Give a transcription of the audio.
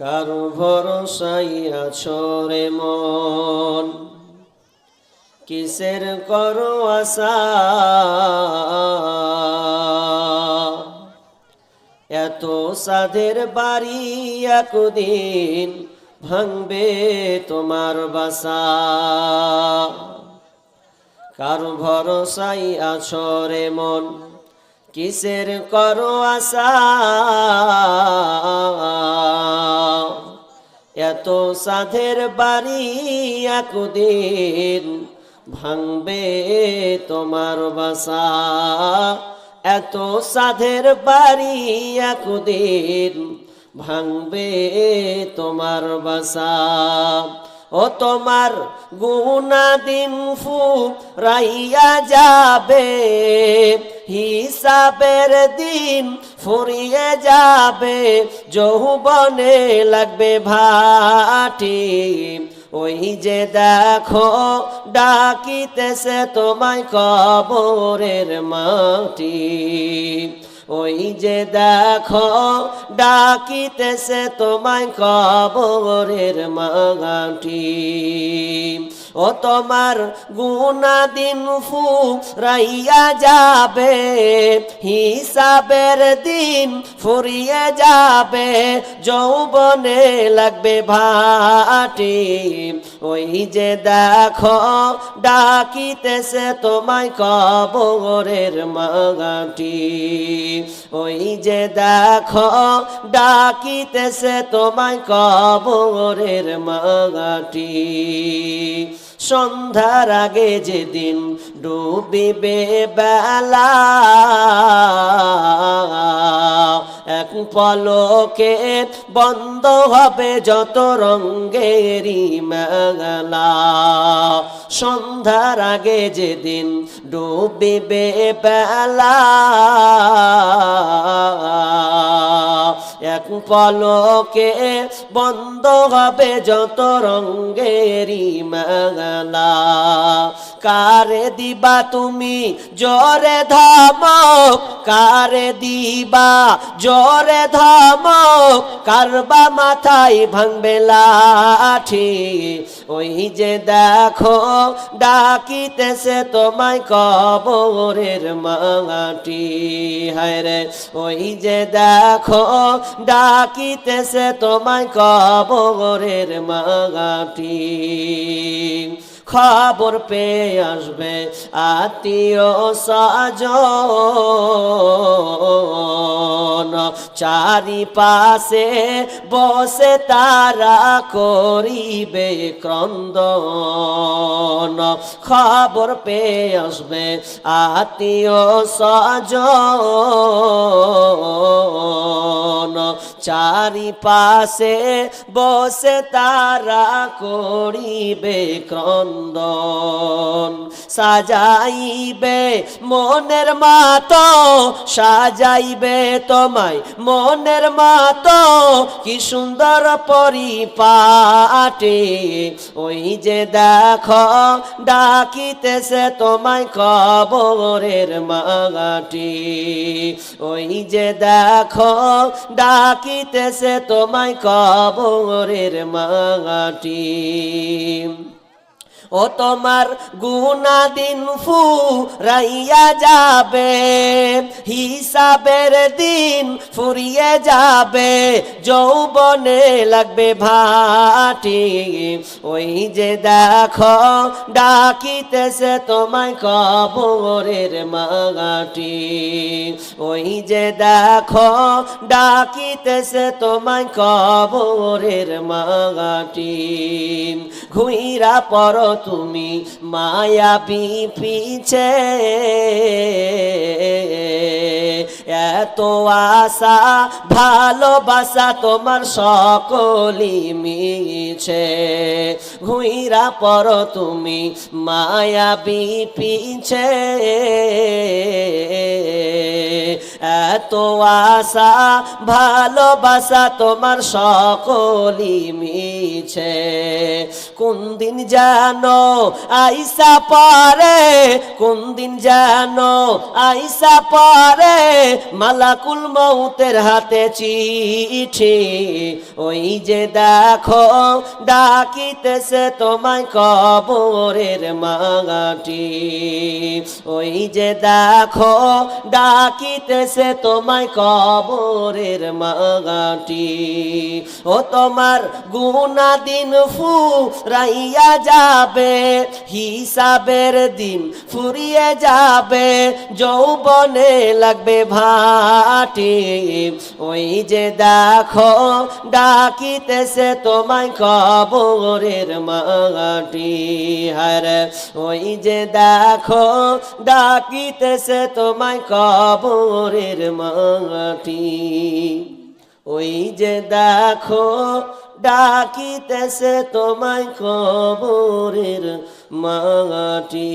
কারও ভরসাই আছো রে মন? কিসের করো আশা? এত সাধের বাড়ি একদিন ভাঙবে তোমার বাসা। কারও ভরসাই আছো রে মন? কিসের করো আশা? এত সাধের বাড়ি একদিন ভাঙবে তোমার বাসা। এত সাধের বাড়ি একদিন ভাঙবে তোমার বাসা। ও তোমার গুনা দিন ফু রাইয়া যাবে, হিসাবের দিন ফুরিয়ে যাবে, যৌবনে লাগবে ভাটি। ওই যে দেখো ডাকিতেছে তোমায় কবরের মাটি। ওই যে দেখো ডাকিতেছে তোমায় কবরের মাটি ও তোমার গুনা দিন ফু রাইয়া যাবে, হিসাবের দিন ফুরিয়ে যাবে, যৌবনে লাগবে ভাটি। ওই যে দেখো, ডাকিতেছে তোমায় কবরের মাটি ওই যে দেখো, ডাকিতেছে তোমায় কবরের মাটি সন্ধ্যার আগে যেদিন ডুবিবে বেলা, এক পলকে বন্ধ হবে যত রঙ্গেরই মেলা। সন্ধ্যার আগে যেদিন ডুবিবে বেলা এক পলকে বন্ধ হবে যত রঙ্গেরই মেলা। কারে দিবা তুমি জোরে ধমক? কারে দিবা জোরে ধমক? কারবা মাথায় ভাঙবে লাঠি? ওই যে দেখো, ডাকিতেছে তোমায় কবরের মাটি। হায় রে ওই যে দেখো ডাকিতেছে তোমায় কবরের মাগাটি। খবর পেয়ে আসবে আত্মীয় সাজন চারিপাশে বসে তারা করিবে ক্রন্দন। খবর পেয়ে আসবে আত্মীয় স্বজন। চারিপাশে বসে তারা করিবে ক্রন্দন। সাজাইবে মনের মাতো, সাজাইবে তোমায় মনের মাতো কি সুন্দর পরিপাটে। ওই যে দেখো, ডাকিতেছে তোমায় কবরের মাটি। ওই যে দেখো, ডাকিতেছে তোমায় কবরের মাটি। ও তোমার গুনা দিন ফু রাইয়া যাবে, হিসাবের দিন ফুরিয়ে যাবে, যৌবনে লাগবে ভাটি। ওই যে দেখো, ডাকিতেছে তোমায় কবরের মাটি। ওই যে দেখো, ডাকিতেছে তোমায় কবরের মাটি। ঘুইরা পর তুমি মায়াবি পিছে এত আশা, ভালোবাসা তোমার সকলি মিছে। ঘুইরা পর তুমি মায়াবি পিছে এত আশা, ভালোবাসা তোমার সকলি মিছে। কোন দিন জানো আইসা পরে কোন দিন জানো আইসা পরে মালাকুল মৌতের হাতে চিঠি। ওই যে দেখো, ডাকিতেছে তোমায় কবরের মাগাটি। ওই যে দেখো, ডাকিতেছে তোমায় কবরের মাগাটি। ও তোমার গুনা দিন ফু রাইয়া যাবে, হিসাবের দিন ফুরিয়ে যাবে, যৌবনে লাগবে ভাটি ওই যে দেখো, ডাকিতেছে তোমায় কবরের মাটি। হার, ওই যে দেখো, ডাকিতেছে তোমায় কবরের মাটি। ওই যে দেখো, ডাকিতেছে তোমায় কবরের মাটি।